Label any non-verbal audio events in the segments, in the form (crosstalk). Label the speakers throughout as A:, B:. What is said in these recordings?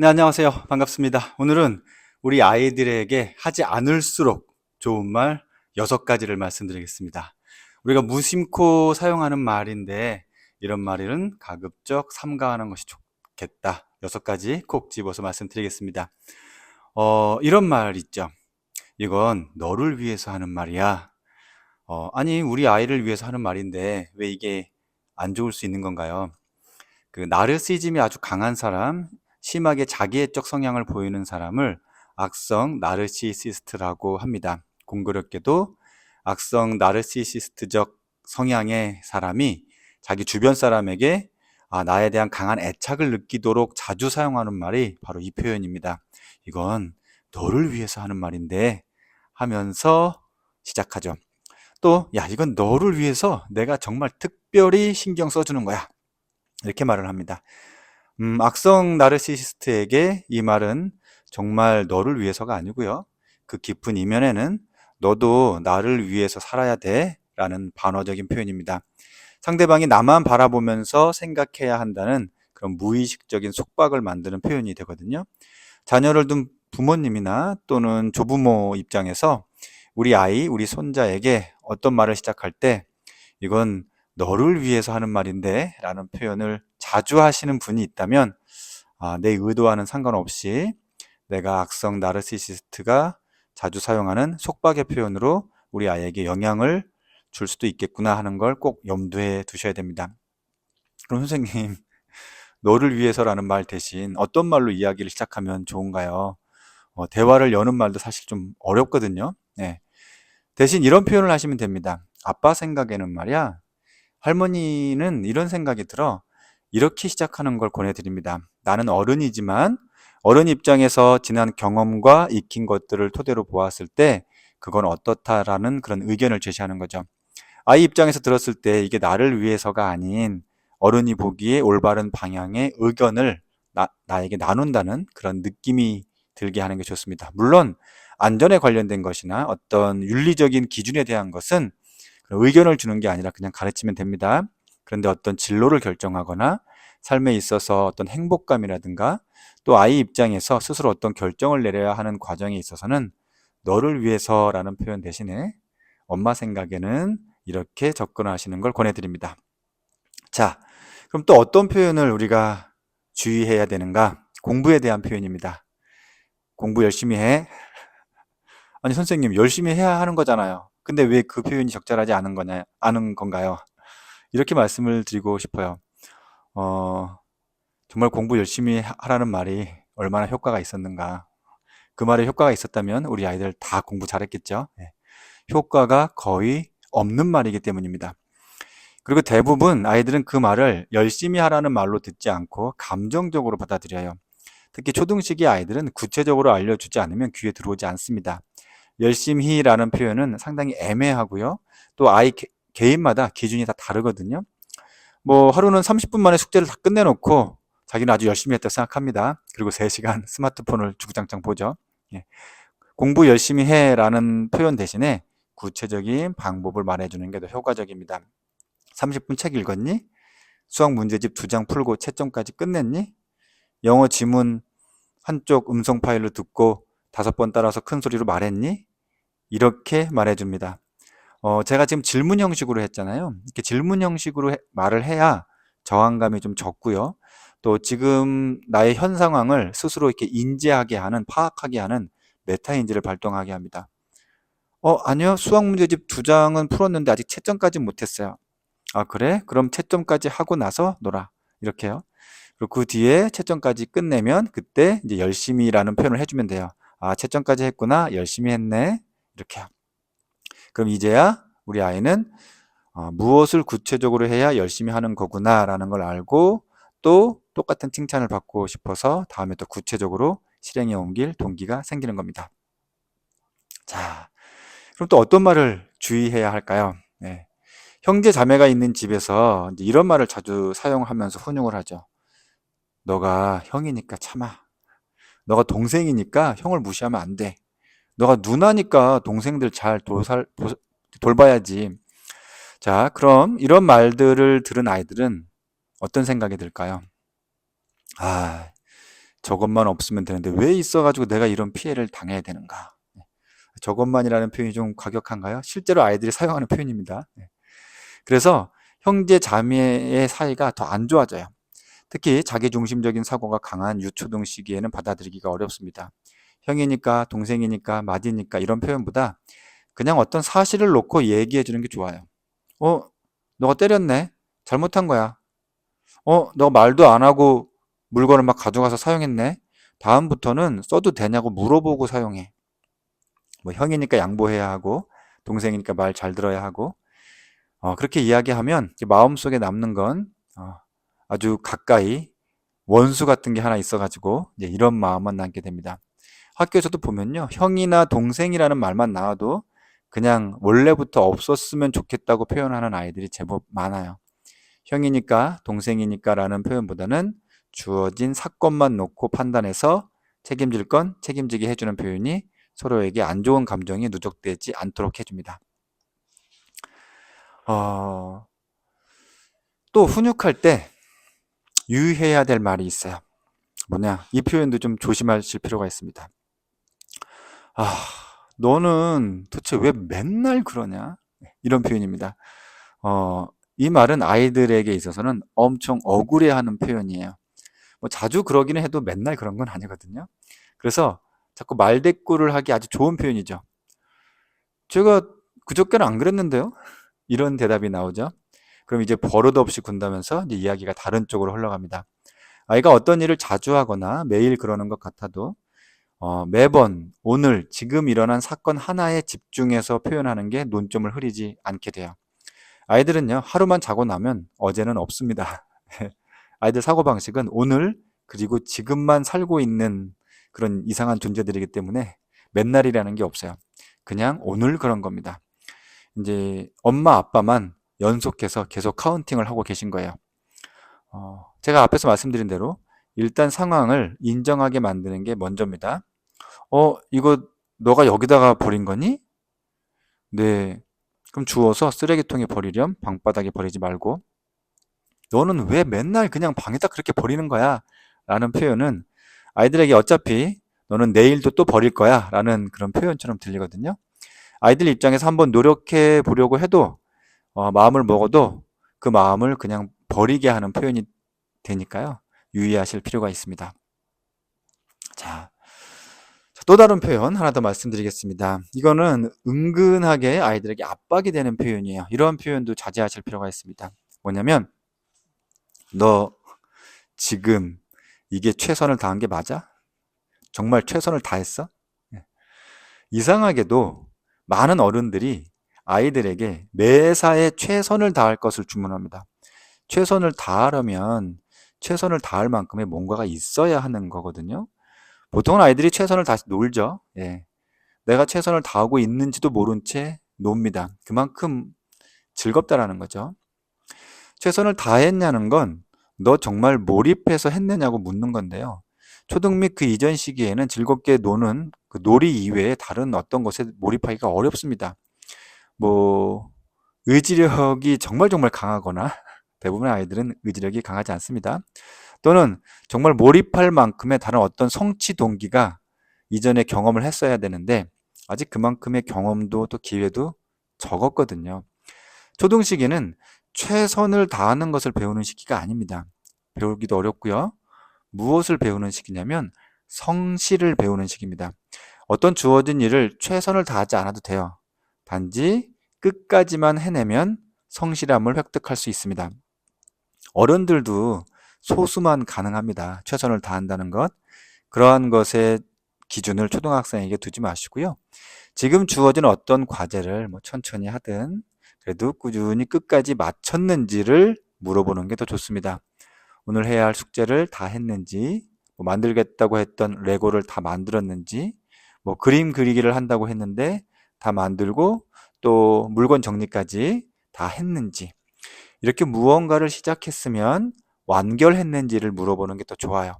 A: 네, 안녕하세요. 반갑습니다. 오늘은 우리 아이들에게 하지 않을수록 좋은 말 여섯 가지를 말씀드리겠습니다. 우리가 무심코 사용하는 말인데 이런 말은 가급적 삼가하는 것이 좋겠다. 여섯 가지 콕 집어서 말씀드리겠습니다. 어, 이런 말 있죠. 이건 너를 위해서 하는 말이야. 어, 아니, 우리 아이를 위해서 하는 말인데 왜 이게 안 좋을 수 있는 건가요? 그 나르시즘이 아주 강한 사람, 심하게 자기애적 성향을 보이는 사람을 악성 나르시시스트라고 합니다. 공교롭게도 악성 나르시시스트적 성향의 사람이 자기 주변 사람에게 아, 나에 대한 강한 애착을 느끼도록 자주 사용하는 말이 바로 이 표현입니다. 이건 너를 위해서 하는 말인데 하면서 시작하죠. 또, 야, 이건 너를 위해서 내가 정말 특별히 신경 써주는 거야. 이렇게 말을 합니다. 음, 악성 나르시시스트에게 이 말은 정말 너를 위해서가 아니고요. 그 깊은 이면에는 너도 나를 위해서 살아야 돼 라는 반어적인 표현입니다. 상대방이 나만 바라보면서 생각해야 한다는 그런 무의식적인 속박을 만드는 표현이 되거든요. 자녀를 둔 부모님이나 또는 조부모 입장에서 우리 아이, 우리 손자에게 어떤 말을 시작할 때 이건 너를 위해서 하는 말인데 라는 표현을 자주 하시는 분이 있다면 아, 내 의도와는 상관없이 내가 악성 나르시시스트가 자주 사용하는 속박의 표현으로 우리 아이에게 영향을 줄 수도 있겠구나 하는 걸 꼭 염두에 두셔야 됩니다. 그럼 선생님, (laughs) 너를 위해서라는 말 대신 어떤 말로 이야기를 시작하면 좋은가요? 어, 대화를 여는 말도 사실 좀 어렵거든요. 네. 대신 이런 표현을 하시면 됩니다. 아빠 생각에는 말이야, 할머니는 이런 생각이 들어 이렇게 시작하는 걸 권해드립니다. 나는 어른이지만 어른 입장에서 지난 경험과 익힌 것들을 토대로 보았을 때 그건 어떻다라는 그런 의견을 제시하는 거죠. 아이 입장에서 들었을 때 이게 나를 위해서가 아닌 어른이 보기에 올바른 방향의 의견을 나, 나에게 나눈다는 그런 느낌이 들게 하는 게 좋습니다. 물론 안전에 관련된 것이나 어떤 윤리적인 기준에 대한 것은 의견을 주는 게 아니라 그냥 가르치면 됩니다. 그런데 어떤 진로를 결정하거나 삶에 있어서 어떤 행복감이라든가 또 아이 입장에서 스스로 어떤 결정을 내려야 하는 과정에 있어서는 너를 위해서라는 표현 대신에 엄마 생각에는 이렇게 접근하시는 걸 권해드립니다. 자, 그럼 또 어떤 표현을 우리가 주의해야 되는가? 공부에 대한 표현입니다. 공부 열심히 해. 아니, 선생님, 열심히 해야 하는 거잖아요. 근데 왜 그 표현이 적절하지 않은 거냐, 않은 건가요? 이렇게 말씀을 드리고 싶어요. 어, 정말 공부 열심히 하라는 말이 얼마나 효과가 있었는가. 그 말에 효과가 있었다면 우리 아이들 다 공부 잘했겠죠. 네. 효과가 거의 없는 말이기 때문입니다. 그리고 대부분 아이들은 그 말을 열심히 하라는 말로 듣지 않고 감정적으로 받아들여요. 특히 초등식의 아이들은 구체적으로 알려주지 않으면 귀에 들어오지 않습니다. 열심히라는 표현은 상당히 애매하고요. 또 아이 개, 개인마다 기준이 다 다르거든요. 뭐 하루는 30분 만에 숙제를 다 끝내놓고 자기는 아주 열심히 했다고 생각합니다. 그리고 3시간 (laughs) 스마트폰을 주구장창 보죠. 예. 공부 열심히 해라는 표현 대신에 구체적인 방법을 말해주는 게 더 효과적입니다. 30분 책 읽었니? 수학 문제집 두 장 풀고 채점까지 끝냈니? 영어 지문 한쪽 음성 파일로 듣고 다섯 번 따라서 큰 소리로 말했니? 이렇게 말해줍니다. 어, 제가 지금 질문 형식으로 했잖아요. 이렇게 질문 형식으로 해, 말을 해야 저항감이 좀 적고요. 또 지금 나의 현 상황을 스스로 이렇게 인지하게 하는, 파악하게 하는 메타인지를 발동하게 합니다. 어, 아니요. 수학 문제집 두 장은 풀었는데 아직 채점까지 못했어요. 아, 그래? 그럼 채점까지 하고 나서 놀아. 이렇게요. 그리고 그 뒤에 채점까지 끝내면 그때 이제 열심히라는 표현을 해주면 돼요. 아, 채점까지 했구나. 열심히 했네. 이렇게요. 그럼 이제야 우리 아이는 어, 무엇을 구체적으로 해야 열심히 하는 거구나 라는 걸 알고 또 똑같은 칭찬을 받고 싶어서 다음에 또 구체적으로 실행에 옮길 동기가 생기는 겁니다. 자, 그럼 또 어떤 말을 주의해야 할까요? 네. 형제 자매가 있는 집에서 이런 말을 자주 사용하면서 훈육을 하죠. 너가 형이니까 참아. 너가 동생이니까 형을 무시하면 안 돼. 너가 누나니까 동생들 잘 돌살, 돌봐야지. 자, 그럼 이런 말들을 들은 아이들은 어떤 생각이 들까요? 아, 저것만 없으면 되는데 왜 있어가지고 내가 이런 피해를 당해야 되는가? 네. 저것만이라는 표현이 좀 과격한가요? 실제로 아이들이 사용하는 표현입니다. 네. 그래서 형제 자매의 사이가 더 안 좋아져요. 특히 자기중심적인 사고가 강한 유초등 시기에는 받아들이기가 어렵습니다. 형이니까, 동생이니까, 맏이니까 이런 표현보다 그냥 어떤 사실을 놓고 얘기해 주는 게 좋아요. 어, 너가 때렸네? 잘못한 거야. 어, 너 말도 안 하고 물건을 막 가져가서 사용했네? 다음부터는 써도 되냐고 물어보고 사용해. 뭐 형이니까 양보해야 하고, 동생이니까 말 잘 들어야 하고, 어, 그렇게 이야기하면 마음속에 남는 건 어, 아주 가까이 원수 같은 게 하나 있어가지고 이런 마음만 남게 됩니다. 학교에서도 보면요. 형이나 동생이라는 말만 나와도 그냥 원래부터 없었으면 좋겠다고 표현하는 아이들이 제법 많아요. 형이니까 동생이니까 라는 표현보다는 주어진 사건만 놓고 판단해서 책임질 건 책임지게 해주는 표현이 서로에게 안 좋은 감정이 누적되지 않도록 해줍니다. 어, 또 훈육할 때 유의해야 될 말이 있어요. 뭐냐? 이 표현도 좀 조심하실 필요가 있습니다. 아, 너는 도대체 왜 맨날 그러냐? 이런 표현입니다. 어, 이 말은 아이들에게 있어서는 엄청 억울해하는 표현이에요. 뭐 자주 그러기는 해도 맨날 그런 건 아니거든요. 그래서 자꾸 말대꾸를 하기 아주 좋은 표현이죠. 제가 그저께는 안 그랬는데요? 이런 대답이 나오죠. 그럼 이제 버릇 없이 군다면서 이제 이야기가 다른 쪽으로 흘러갑니다. 아이가 어떤 일을 자주 하거나 매일 그러는 것 같아도 어, 매번 오늘 지금 일어난 사건 하나에 집중해서 표현하는 게 논점을 흐리지 않게 돼요. 아이들은요 하루만 자고 나면 어제는 없습니다. (laughs) 아이들 사고 방식은 오늘 그리고 지금만 살고 있는 그런 이상한 존재들이기 때문에 맨날이라는 게 없어요. 그냥 오늘 그런 겁니다. 이제 엄마 아빠만 연속해서 계속 카운팅을 하고 계신 거예요. 어, 제가 앞에서 말씀드린 대로 일단 상황을 인정하게 만드는 게 먼저입니다. 어, 이거 너가 여기다가 버린 거니? 네. 그럼 주워서 쓰레기통에 버리렴. 방바닥에 버리지 말고. 너는 왜 맨날 그냥 방에다 그렇게 버리는 거야? 라는 표현은 아이들에게 어차피 너는 내일도 또 버릴 거야. 라는 그런 표현처럼 들리거든요. 아이들 입장에서 한번 노력해 보려고 해도 어, 마음을 먹어도 그 마음을 그냥 버리게 하는 표현이 되니까요. 유의하실 필요가 있습니다. 자, 또 다른 표현 하나 더 말씀드리겠습니다. 이거는 은근하게 아이들에게 압박이 되는 표현이에요. 이러한 표현도 자제하실 필요가 있습니다. 뭐냐면 너 지금 이게 최선을 다한 게 맞아? 정말 최선을 다했어? 예. 이상하게도 많은 어른들이 아이들에게 매사에 최선을 다할 것을 주문합니다. 최선을 다하려면 최선을 다할 만큼의 뭔가가 있어야 하는 거거든요. 보통은 아이들이 최선을 다시 놀죠. 예. 내가 최선을 다하고 있는지도 모른 채 놉니다. 그만큼 즐겁다라는 거죠. 최선을 다했냐는 건 너 정말 몰입해서 했느냐고 묻는 건데요. 초등 및 그 이전 시기에는 즐겁게 노는 그 놀이 이외에 다른 어떤 것에 몰입하기가 어렵습니다. 뭐 의지력이 정말 정말 강하거나 (laughs) 대부분의 아이들은 의지력이 강하지 않습니다. 또는 정말 몰입할 만큼의 다른 어떤 성취 동기가 이전에 경험을 했어야 되는데 아직 그만큼의 경험도 또 기회도 적었거든요. 초등 시기는 최선을 다하는 것을 배우는 시기가 아닙니다. 배우기도 어렵고요. 무엇을 배우는 시기냐면 성실을 배우는 시기입니다. 어떤 주어진 일을 최선을 다하지 않아도 돼요. 단지 끝까지만 해내면 성실함을 획득할 수 있습니다. 어른들도 소수만 가능합니다. 최선을 다한다는 것. 그러한 것의 기준을 초등학생에게 두지 마시고요. 지금 주어진 어떤 과제를 뭐 천천히 하든 그래도 꾸준히 끝까지 마쳤는지를 물어보는 게 더 좋습니다. 오늘 해야 할 숙제를 다 했는지, 뭐 만들겠다고 했던 레고를 다 만들었는지, 뭐 그림 그리기를 한다고 했는데 다 만들고 또 물건 정리까지 다 했는지 이렇게 무언가를 시작했으면 완결했는지를 물어보는 게 더 좋아요.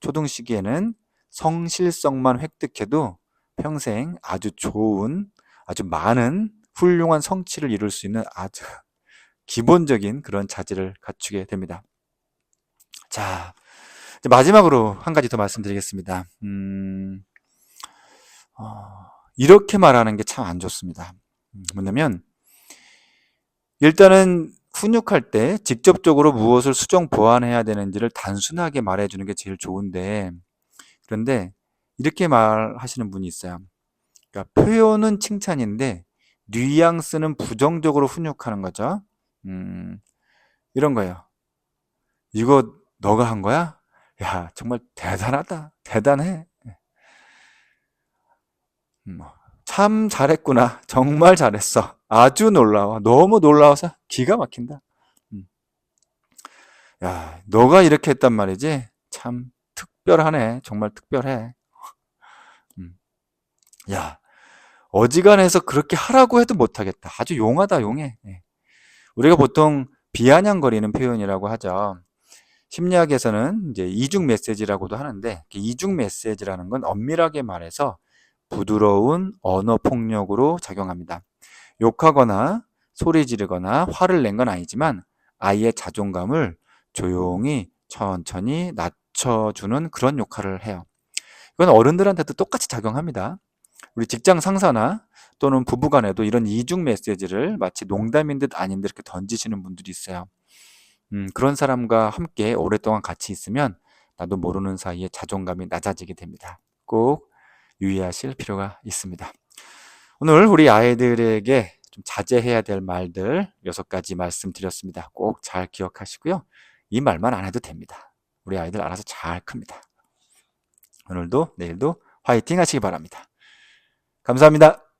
A: 초등 시기에는 성실성만 획득해도 평생 아주 좋은, 아주 많은 훌륭한 성취를 이룰 수 있는 아주 (laughs) 기본적인 그런 자질을 갖추게 됩니다. 자, 마지막으로 한 가지 더 말씀드리겠습니다. 음, 어, 이렇게 말하는 게 참 안 좋습니다. 음, 뭐냐면, 일단은 훈육할 때 직접적으로 무엇을 수정 보완해야 되는지를 단순하게 말해주는 게 제일 좋은데, 그런데 이렇게 말하시는 분이 있어요. 그러니까 표현은 칭찬인데, 뉘앙스는 부정적으로 훈육하는 거죠. 음, 이런 거예요. 이거 너가 한 거야? 야, 정말 대단하다. 대단해. 음, 참 잘했구나. 정말 잘했어. 아주 놀라워. 너무 놀라워서 기가 막힌다. 음. 야, 너가 이렇게 했단 말이지? 참 특별하네. 정말 특별해. 음. 야, 어지간해서 그렇게 하라고 해도 못하겠다. 아주 용하다, 용해. 예. 우리가 보통 비아냥거리는 표현이라고 하죠. 심리학에서는 이제 이중 메시지라고도 하는데 이중 메시지라는 건 엄밀하게 말해서 부드러운 언어 폭력으로 작용합니다. 욕하거나 소리 지르거나 화를 낸 건 아니지만 아이의 자존감을 조용히 천천히 낮춰주는 그런 역할을 해요. 이건 어른들한테도 똑같이 작용합니다. 우리 직장 상사나 또는 부부간에도 이런 이중 메시지를 마치 농담인 듯 아닌 듯 이렇게 던지시는 분들이 있어요. 음, 그런 사람과 함께 오랫동안 같이 있으면 나도 모르는 사이에 자존감이 낮아지게 됩니다. 꼭 유의하실 필요가 있습니다. 오늘 우리 아이들에게 좀 자제해야 될 말들 여섯 가지 말씀드렸습니다. 꼭 잘 기억하시고요. 이 말만 안 해도 됩니다. 우리 아이들 알아서 잘 큽니다. 오늘도 내일도 화이팅 하시기 바랍니다. 감사합니다.